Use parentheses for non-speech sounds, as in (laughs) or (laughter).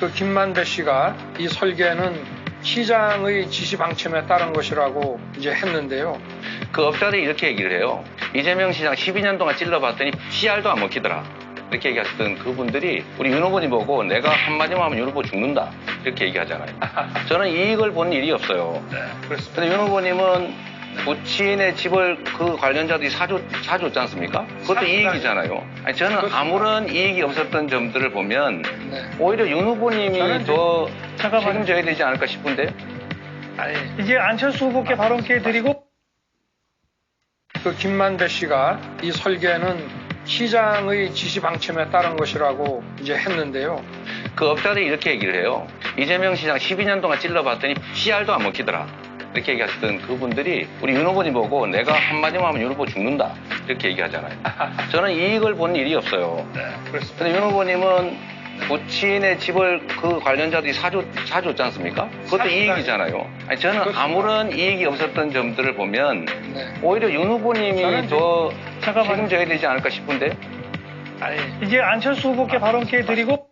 그 김만배 씨가 이 설계는 시장의 지시 방침에 따른 것이라고 이제 했는데요. 그 업자들이 이렇게 얘기를 해요. 이재명 시장 12년 동안 찔러봤더니 CR도 안 먹히더라. 이렇게 얘기했던 그분들이 우리 윤 후보님 보고 내가 한마디만 하면 윤 후보 죽는다. 이렇게 얘기하잖아요. (laughs) 저는 이익을 본 일이 없어요. 그렇습니다. 근데 윤 후보님은 부친의 집을 그 관련자들이 사줬, 사줬지 않습니까? 그것도 사- 이익이잖아요. 아니, 저는 그렇습니다. 아무런 이익이 없었던 점들을 보면 네. 오히려 윤 후보님이 더 잠깐만요. 책임져야 되지 않을까 싶은데 아니, 이제 안철수 후보께 발언 기회 드리고 그 김만배 씨가 이 설계는 시장의 지시 방침에 따른 것이라고 이제 했는데요. 그 업자들이 이렇게 얘기를 해요. 이재명 시장 12년 동안 찔러봤더니 CR도 안 먹히더라. 이렇게 얘기했던 그분들이 우리 윤 후보님 보고 내가 한마디만 하면 윤 후보 죽는다. 이렇게 얘기하잖아요. (laughs) 저는 이익을 본 일이 없어요. 그렇습니다. 근데 윤 후보님은 부친의 집을 그 관련자들이 사줬, 사줬지 않습니까? 그것도 사- 이익이잖아요. 아니, 저는 그렇습니다. 아무런 이익이 없었던 점들을 보면 네. 오히려 윤 후보님이 더. 책임져야 되지 않을까 싶은데 아니, 이제 안철수 후보께 발언 기회 드리고